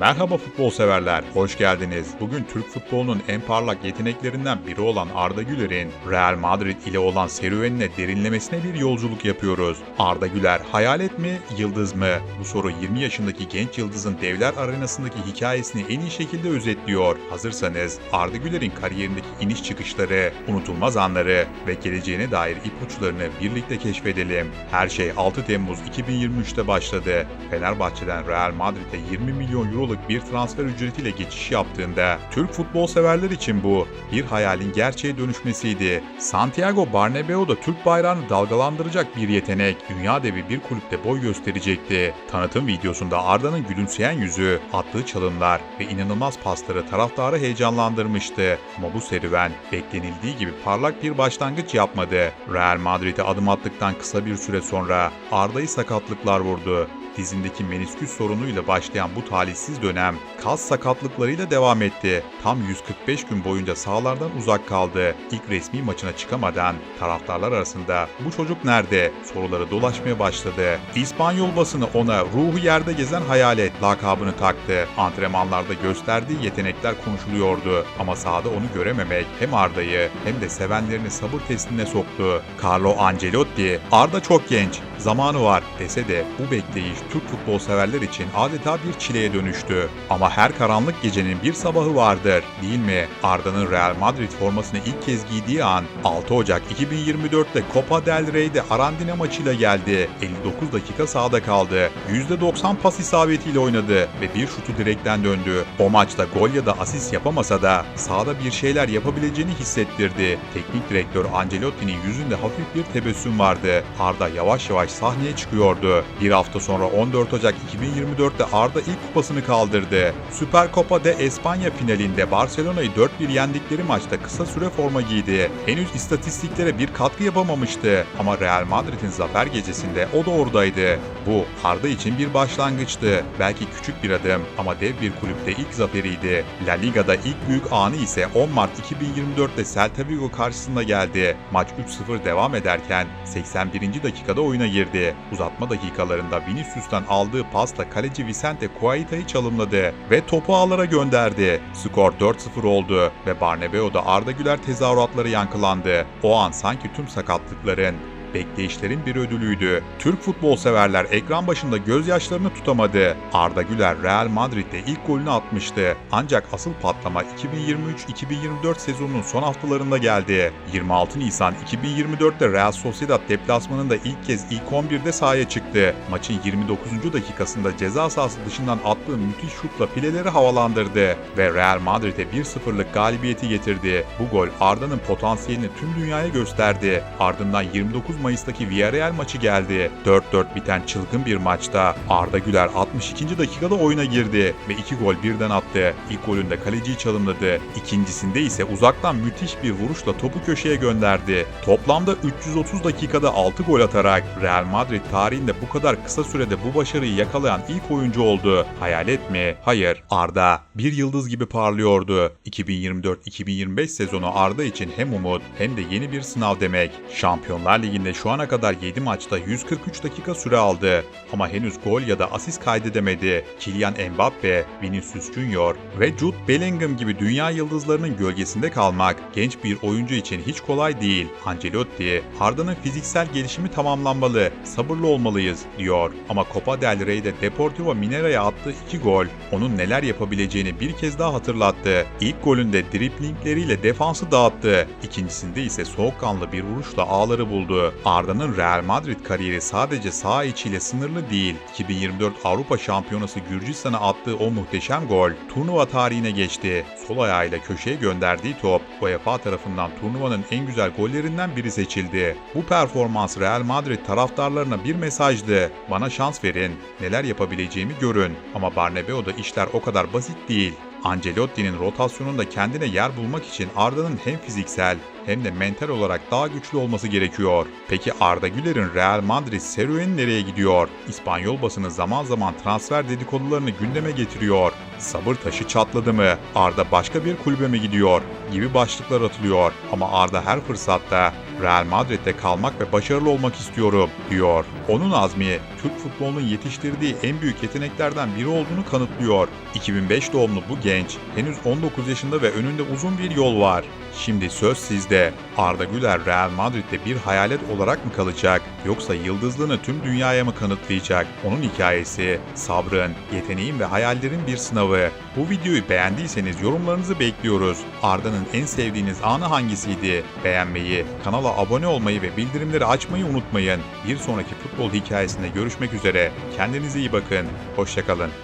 Merhaba futbol severler, hoş geldiniz. Bugün Türk futbolunun en parlak yeteneklerinden biri olan Arda Güler'in Real Madrid ile olan serüvenine derinlemesine bir yolculuk yapıyoruz. Arda Güler hayalet mi, yıldız mı? Bu soru 20 yaşındaki genç yıldızın devler arenasındaki hikayesini en iyi şekilde özetliyor. Hazırsanız Arda Güler'in kariyerindeki iniş çıkışları, unutulmaz anları ve geleceğine dair ipuçlarını birlikte keşfedelim. Her şey 6 Temmuz 2023'te başladı. Fenerbahçe'den Real Madrid'e 20 milyon euroluk bir transfer ücretiyle geçiş yaptığında Türk futbol severler için bu bir hayalin gerçeğe dönüşmesiydi. Santiago Bernabeu'da Türk bayrağını dalgalandıracak bir yetenek, dünya devi bir kulüpte boy gösterecekti. Tanıtım videosunda Arda'nın gülümseyen yüzü, attığı çalımlar ve inanılmaz pasları taraftarı heyecanlandırmıştı. Ama bu serüven beklenildiği gibi parlak bir başlangıç yapmadı. Real Madrid'e adım attıktan kısa bir süre sonra Arda'yı sakatlıklar vurdu dizindeki menisküs sorunuyla başlayan bu talihsiz dönem kas sakatlıklarıyla devam etti. Tam 145 gün boyunca sahalardan uzak kaldı. İlk resmi maçına çıkamadan taraftarlar arasında bu çocuk nerede soruları dolaşmaya başladı. İspanyol basını ona ruhu yerde gezen hayalet lakabını taktı. Antrenmanlarda gösterdiği yetenekler konuşuluyordu ama sahada onu görememek hem Arda'yı hem de sevenlerini sabır testine soktu. Carlo Ancelotti, Arda çok genç, zamanı var dese de bu bekleyiş Türk futbol severler için adeta bir çileye dönüştü. Ama her karanlık gecenin bir sabahı vardır, değil mi? Arda'nın Real Madrid formasını ilk kez giydiği an 6 Ocak 2024'te Copa del Rey'de Arandina maçıyla geldi. 59 dakika sahada kaldı. %90 pas isabetiyle oynadı ve bir şutu direkten döndü. O maçta gol ya da asist yapamasa da sahada bir şeyler yapabileceğini hissettirdi. Teknik direktör Ancelotti'nin yüzünde hafif bir tebessüm vardı. Arda yavaş yavaş sahneye çıkıyordu. Bir hafta sonra 14 Ocak 2024'te Arda ilk kupasını kaldırdı. Süper Copa de Espanya finalinde Barcelona'yı 4-1 yendikleri maçta kısa süre forma giydi. Henüz istatistiklere bir katkı yapamamıştı ama Real Madrid'in zafer gecesinde o da oradaydı. Bu Arda için bir başlangıçtı. Belki küçük bir adım ama dev bir kulüpte ilk zaferiydi. La Liga'da ilk büyük anı ise 10 Mart 2024'te Celta Vigo karşısında geldi. Maç 3-0 devam ederken 81. dakikada oyuna girdi. Uzatma dakikalarında Vinicius'tan aldığı pasla kaleci Vicente Cuaita'yı çalımladı ve topu ağlara gönderdi. Skor 4-0 oldu ve Barnabeu'da Arda Güler tezahüratları yankılandı. O an sanki tüm sakatlıkların bekleyişlerin bir ödülüydü. Türk futbol severler ekran başında gözyaşlarını tutamadı. Arda Güler Real Madrid'de ilk golünü atmıştı. Ancak asıl patlama 2023-2024 sezonunun son haftalarında geldi. 26 Nisan 2024'te Real Sociedad deplasmanında ilk kez ilk 11'de sahaya çıktı. Maçın 29. dakikasında ceza sahası dışından attığı müthiş şutla pileleri havalandırdı ve Real Madrid'e 1-0'lık galibiyeti getirdi. Bu gol Arda'nın potansiyelini tüm dünyaya gösterdi. Ardından 29 Mayıs'taki Villarreal maçı geldi. 4-4 biten çılgın bir maçta Arda Güler 62. dakikada oyuna girdi ve 2 gol birden attı. İlk golünde kaleciyi çalımladı. İkincisinde ise uzaktan müthiş bir vuruşla topu köşeye gönderdi. Toplamda 330 dakikada 6 gol atarak Real Madrid tarihinde bu kadar kısa sürede bu başarıyı yakalayan ilk oyuncu oldu. Hayalet mi? Hayır. Arda bir yıldız gibi parlıyordu. 2024-2025 sezonu Arda için hem umut hem de yeni bir sınav demek. Şampiyonlar Ligi'nde şu ana kadar 7 maçta 143 dakika süre aldı ama henüz gol ya da asist kaydedemedi. Kylian Mbappe, Vinicius Junior ve Jude Bellingham gibi dünya yıldızlarının gölgesinde kalmak genç bir oyuncu için hiç kolay değil. Ancelotti, Arda'nın fiziksel gelişimi tamamlanmalı, sabırlı olmalıyız diyor. Ama Copa del Rey'de Deportivo Mineira'ya attığı 2 gol onun neler yapabileceğini bir kez daha hatırlattı. İlk golünde driplingleriyle defansı dağıttı. İkincisinde ise soğukkanlı bir vuruşla ağları buldu. Arda'nın Real Madrid kariyeri sadece saha içiyle sınırlı değil. 2024 Avrupa Şampiyonası Gürcistan'a attığı o muhteşem gol turnuva tarihine geçti. Sol ayağıyla köşeye gönderdiği top UEFA tarafından turnuvanın en güzel gollerinden biri seçildi. Bu performans Real Madrid taraftarlarına bir mesajdı. Bana şans verin, neler yapabileceğimi görün. Ama Barnabeu'da işler o kadar basit değil. Ancelotti'nin rotasyonunda kendine yer bulmak için Arda'nın hem fiziksel hem de mental olarak daha güçlü olması gerekiyor. Peki Arda Güler'in Real Madrid serüveni nereye gidiyor? İspanyol basını zaman zaman transfer dedikodularını gündeme getiriyor. Sabır taşı çatladı mı? Arda başka bir kulübe mi gidiyor? Gibi başlıklar atılıyor. Ama Arda her fırsatta Real Madrid'de kalmak ve başarılı olmak istiyorum diyor. Onun azmi Türk futbolunun yetiştirdiği en büyük yeteneklerden biri olduğunu kanıtlıyor. 2005 doğumlu bu genç henüz 19 yaşında ve önünde uzun bir yol var. Şimdi söz sizde. Arda Güler Real Madrid'de bir hayalet olarak mı kalacak yoksa yıldızlığını tüm dünyaya mı kanıtlayacak? Onun hikayesi sabrın, yeteneğin ve hayallerin bir sınavı. Bu videoyu beğendiyseniz yorumlarınızı bekliyoruz. Arda'nın en sevdiğiniz anı hangisiydi? Beğenmeyi, kanala abone olmayı ve bildirimleri açmayı unutmayın. Bir sonraki futbol hikayesinde görüşmek üzere. Kendinize iyi bakın. Hoşçakalın.